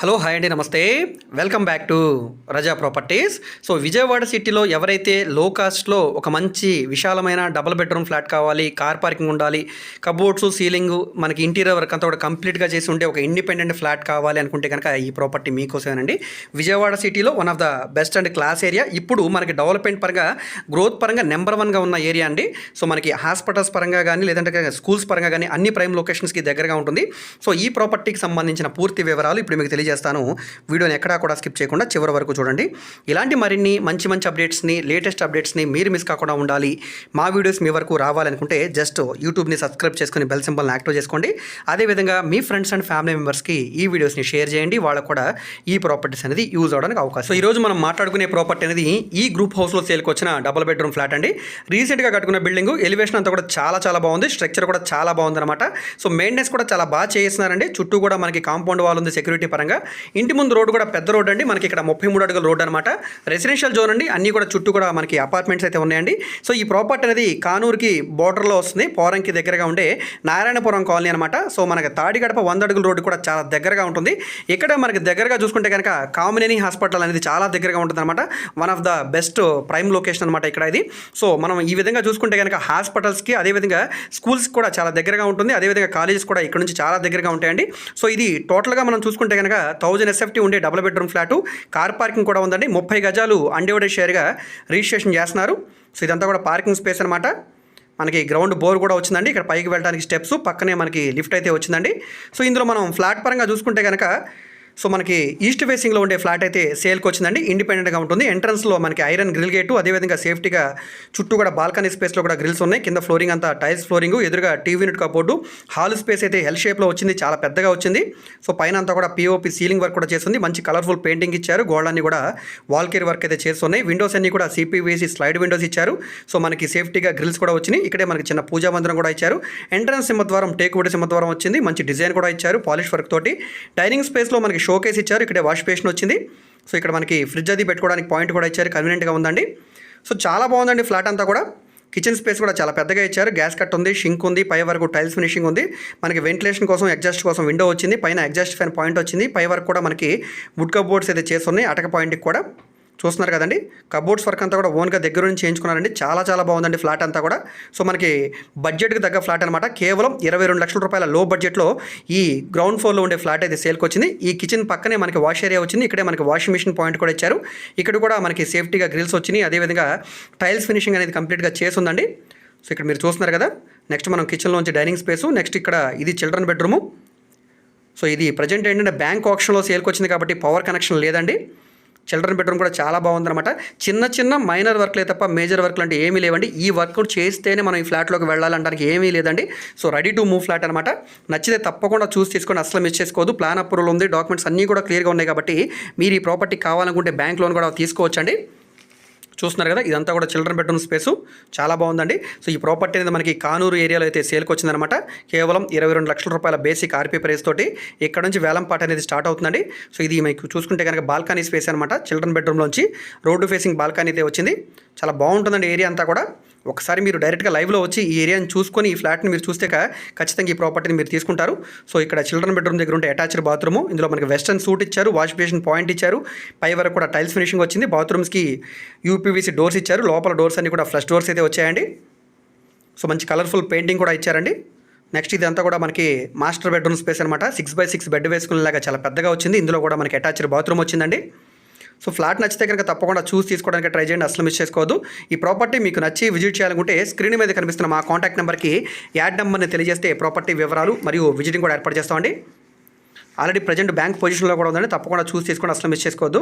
Hello hi అండి నమస్తే. Welcome back to Raza properties so Vijayawada సిటీలో ఎవరైతే లో కాస్ట్లో ఒక మంచి విశాలమైన డబుల్ బెడ్రూమ్ ఫ్లాట్ కావాలి కార్ పార్కింగ్ ఉండాలి కబోర్డ్స్ సీలింగ్ మనకి ఇంటీరియర్ వర్క్ అంతా కూడా కంప్లీట్గా చేసి ఉంటే ఒక ఇండిపెండెంట్ ఫ్లాట్ కావాలి అనుకుంటే కనుక ఈ ప్రాపర్టీ మీకోసమేనండి. విజయవాడ సిటీలో one of the best and class area ఇప్పుడు మనకి డెవలప్మెంట్ పరంగా గ్రోత్ పరంగా నెంబర్ వన్గా ఉన్న ఏరియా అండి. సో మనకి హాస్పిటల్స్ పరంగా కానీ లేదంటే స్కూల్స్ పరంగా కానీ అన్ని ప్రైమ్ లొకేషన్స్కి దగ్గరగా ఉంటుంది. సో ఈ ప్రాపర్టీకి సంబంధించిన పూర్తి వివరాలు ఇప్పుడు మీకు తెలియజేస్తాను వీడియోని ఎక్కడా కూడా స్కిప్ చేయకుండా చివరి వరకు చూడండి. ఇలాంటి మరిన్ని మంచి మంచి అప్డేట్స్ని లేటెస్ట్ అప్డేట్స్ని మీరు మిస్ కాకుండా ఉండాలి. మా వీడియోస్ మీ వరకు రావాలనుకుంటే జస్ట్ యూట్యూబ్ని సబ్స్క్రైబ్ చేసుకుని బెల్ సింబల్ని యాక్టివ్ చేసుకోండి. అదేవిధంగా మీ ఫ్రెండ్స్ అండ్ ఫ్యామిలీ మెంబర్స్కి ఈ వీడియోస్ని షేర్ చేయండి. వాళ్ళకు కూడా ఈ ప్రాపర్టీస్ అనేది యూజ్ అవడానికి అవకాశం సో ఈరోజు మనం మాట్లాడుకునే ప్రాపర్టీ అనేది ఈ గ్రూప్ హౌస్లో సేల్కి వచ్చిన డబుల్ బెడ్రూమ్ ఫ్లాట్ అండి. రీసెంట్గా కట్టుకున్న బిల్డింగ్ ఎలివేషన్ అంతా కూడా చాలా చాలా బాగుంది. స్ట్రక్చర్ కూడా చాలా బాగుంది అనమాట సో మెయింటెనెన్స్ కూడా చాలా బాగా చేస్తున్నారండి. చుట్టూ కూడా మనకి కాంపౌండ్ వాల్ ఉంది సెక్యూరిటీ పరంగా. ఇంటి ముందు రోడ్డు కూడా పెద్ద రోడ్ అండి. మనకి ఇక్కడ ముప్పై మూడు అడుగుల రోడ్ అనమాట రెసిడెన్షియల్ జోన్ అండి. అన్నీ కూడా చుట్టూ కూడా మనకి అపార్ట్మెంట్స్ అయితే ఉన్నాయండి. సో ఈ ప్రాపర్టీ అనేది కానూరుకి బోర్డర్లో వస్తుంది. పోరంకి దగ్గరగా ఉండే నారాయణపురం కాలనీ అనమాట సో మనకి తాడిగడప వంద అడుగుల రోడ్డు కూడా చాలా దగ్గరగా ఉంటుంది. ఇక్కడ మనకి దగ్గరగా చూసుకుంటే కనుక కామినేని హాస్పిటల్ అనేది చాలా దగ్గరగా ఉంటుంది అనమాట one of the best prime location అనమాట ఇక్కడ ఇది. సో మనం ఈ విధంగా చూసుకుంటే కనుక హాస్పిటల్స్కి అదేవిధంగా స్కూల్స్ కూడా చాలా దగ్గరగా ఉంటుంది. అదేవిధంగా కాలేజెస్ కూడా ఇక్కడ నుంచి చాలా దగ్గరగా ఉంటాయండి. సో ఇది టోటల్గా మనం చూసుకుంటే కనుక థౌజండ్ ఎస్ఎఫ్టీ ఉండే double bedroom flat car parking కూడా ఉందండి. ముప్పై గజాలు అన్డివైడెడ్ షేర్గా రిజిస్ట్రేషన్ చేస్తున్నారు. సో ఇదంతా కూడా పార్కింగ్ స్పేస్ అనమాట మనకి గ్రౌండ్ బోర్ కూడా వచ్చిందండి. ఇక్కడ పైకి వెళ్ళడానికి స్టెప్స్ పక్కనే మనకి లిఫ్ట్ అయితే వచ్చిందండి. సో ఇందులో మనం ఫ్లాట్ పరంగా చూసుకుంటే కనుక సో మనకి ఈస్ట్ ఫేసింగ్లో ఉండే ఫ్లాట్ అయితే సేల్కి వచ్చిందండి ఇండిపెండెంట్గా ఉంటుంది. ఎంట్రన్స్లో మనకి ఐరన్ గ్రిల్ గేటు అదేవిధంగా సేఫ్టీగా చుట్టూ కూడా బాల్కనీ స్పేస్లో కూడా గ్రిల్స్ ఉన్నాయి. కింద ఫ్లోరింగ్ అంతా టైల్స్ ఫ్లోరింగ్ ఎదురుగా TV unit cupboard hall space అయితే ఎల్ షేప్లో వచ్చింది. చాలా పెద్దగా వచ్చింది. సో పైన అంతా కూడా పిఓపి సీలింగ్ వర్క్ కూడా చేస్తుంది. మంచి కలర్ఫుల్ పెయింటింగ్ ఇచ్చారు. గోడలన్నీ కూడా వాల్ కేర్ వర్క్ అయితే చేస్తున్నాయి. విండోస్ అన్ని కూడా C P V C slide windows ఇచ్చారు. సో మనకి సేఫ్టీగా గ్రిల్స్ కూడా వచ్చినాయి. ఇక్కడే మనకి చిన్న పూజా మందిరం కూడా ఇచ్చారు. ఎంట్రన్స్ సింహద్వారం టేక్ వుడ్ సింహద్వారం వచ్చింది. మంచి డిజైన్ కూడా ఇచ్చారు. పాలిష్ వర్క్ తోటి. డైనింగ్ స్పేస్లో మనకి షోకేస్ ఇచ్చారు. ఇక్కడే వాష్ బేసిన్ వచ్చింది. సో ఇక్కడ మనకి ఫ్రిడ్జ్ అది పెట్టుకోవడానికి పాయింట్ కూడా ఇచ్చారు. కన్వీనియంట్గా ఉందండి. సో చాలా బాగుందండి ఫ్లాట్ అంతా కూడా. కిచెన్ స్పేస్ కూడా చాలా పెద్దగా ఇచ్చారు. గ్యాస్ కట్ ఉంది షింక్ ఉంది పై వరకు టైల్స్ ఫినిషింగ్ ఉంది. మనకి వెంటిలేషన్ కోసం ఎగ్జాస్ట్ కోసం విండో వచ్చింది. పైన ఎగ్జాస్ట్ ఫ్యాన్ పాయింట్ వచ్చింది. పై వరకు కూడా మనకి వుడ్ కప్ బోర్డ్స్ అయితే చేస్తున్నాయి అటక పాయింట్కి కూడా. చూస్తున్నారు కదండి. కబోర్డ్స్ వర్క్ అంతా కూడా ఓన్గా దగ్గర నుంచి చేయించుకున్నారండి. చాలా చాలా బాగుందండి ఫ్లాట్ అంతా కూడా. సో మనకి బడ్జెట్కి తగ్గ ఫ్లాట్ అనమాట కేవలం ఇరవై రెండు లక్షల రూపాయల లో బడ్జెట్లో ఈ గ్రౌండ్ ఫ్లోర్లో ఉండే ఫ్లాట్ అయితే సేల్కి వచ్చింది. ఈ కిచెన్ పక్కనే మనకి వాష్ ఏరియా వచ్చింది. ఇక్కడే మనకి వాషింగ్ మిషన్ పాయింట్ కూడా ఇచ్చారు. ఇక్కడ కూడా మనకి సేఫ్టీగా గ్రిల్స్ వచ్చినాయి. అదేవిధంగా టైల్స్ ఫినిషింగ్ అనేది కంప్లీట్గా చేసిందండి సో ఇక్కడ మీరు చూస్తున్నారు కదా. నెక్స్ట్ మనం కిచెన్లోంచి డైనింగ్ స్పేసు. నెక్స్ట్ ఇక్కడ ఇది చిల్డ్రన్ బెడ్రూము. సో ఇది ప్రజెంట్ ఏంటంటే బ్యాంక్ ఆప్షన్లో సేల్కి వచ్చింది కాబట్టి పవర్ కనెక్షన్ లేదండి. చిల్డ్రన్ బెడ్రూమ్ కూడా చాలా బాగుందన్నమాట. చిన్న చిన్న మైనర్ వర్క్లే తప్ప మేజర్ వర్క్లు అంటే ఏమీ లేవండి. ఈ వర్క్ చేస్తేనే మనం ఈ ఫ్లాట్లోకి వెళ్ళాలంటానికి ఏమీ లేదండి. So ready to move flat అనమాట నచ్చితే తప్పకుండా చూసి తీసుకొని అసలు మిస్ చేసుకోవద్దు. ప్లాన్ అప్రూవల్ ఉంది. డాక్యుమెంట్స్ అన్నీ కూడా క్లియర్గా ఉన్నాయి కాబట్టి మీరు ఈ ప్రాపర్టీ కావాలనుకుంటే బ్యాంక్ లోన్ కూడా తీసుకోవచ్చండి. చూస్తున్నారు కదా ఇదంతా కూడా చిల్డ్రన్ బెడ్రూమ్ స్పేసు చాలా బాగుందండి. సో ఈ ప్రాపర్టీ అనేది మనకి కానూరు ఏరియాలో అయితే సేల్కి వచ్చిందనమాట. కేవలం ఇరవై రెండు లక్షల రూపాయల బేసిక్ ఆర్పీ ప్రైస్ తోటి ఇక్కడ నుంచి వేలంపాట అనేది స్టార్ట్ అవుతుందండి. సో ఇది మీకు చూసుకుంటే కనుక బాల్కనీ స్పేస్ అనమాట. చిల్డ్రన్ బెడ్రూమ్లోంచి రోడ్డు ఫేసింగ్ బాల్కనీ అయితే వచ్చింది. చాలా బాగుంటుందండి ఏరియా అంతా కూడా. ఒకసారి మీరు డైరెక్ట్గా లైవ్లో వచ్చి ఈ ఏరియాని చూసుకొని ఈ ఫ్లాట్ని మీరు చూస్తే ఖచ్చితంగా ఈ ప్రాపర్టీని మీరు తీసుకుంటారు. సో ఇక్కడ చిల్డ్రన్ బెడ్రూమ్ దగ్గర ఉంటే అటాచ్డ్ బాత్రూమ్. ఇందులో మనకి వెస్టర్న్ సూట్ ఇచ్చారు వాష్ బేసిన్ పాయింట్ ఇచ్చారు. పై వరకు కూడా టైల్స్ ఫినిషింగ్ వచ్చింది. బాత్రూమ్స్కి యూపీవీసీ డోర్స్ ఇచ్చారు. లోపల డోర్స్ అన్ని కూడా ఫ్లష్ డోర్స్ అయితే వచ్చాయండి. సో మంచి కలర్ఫుల్ పెయింటింగ్ కూడా ఇచ్చారండి. నెక్స్ట్ ఇదంతా కూడా మనకి మాస్టర్ బెడ్రూమ్ స్పేస్ అనమాట సిక్స్ బై సిక్స్ బెడ్ వేసుకునేలాగా చాలా పెద్దగా వచ్చింది. ఇందులో కూడా మనకి అటాచ్డ్ బాత్రూమ్ వచ్చిందండి. సో ఫ్లాట్ నచ్చితే కనుక తప్పకుండా చూసి తీసుకోవడానికి ట్రై చేయండి అసలు మిస్ చేసుకోవద్దు. ఈ ప్రాపర్టీ మీకు నచ్చి విజిట్ చేయాలనుకుంటే స్క్రీన్ మీద కనిపిస్తున్న మా కాంటాక్ట్ నెంబర్కి యాడ్ నెంబర్ని తెలియజేస్తే ప్రాపర్టీ వివరాలు మరియు విజిటింగ్ కూడా ఏర్పాటు చేస్తామండి. ఆల్రెడీ ప్రజెంట్ బ్యాంక్ పొజిషన్లో కూడా ఉందండి తప్పకుండా చూసి తీసుకోండి అసలు మిస్ చేసుకోవద్దు.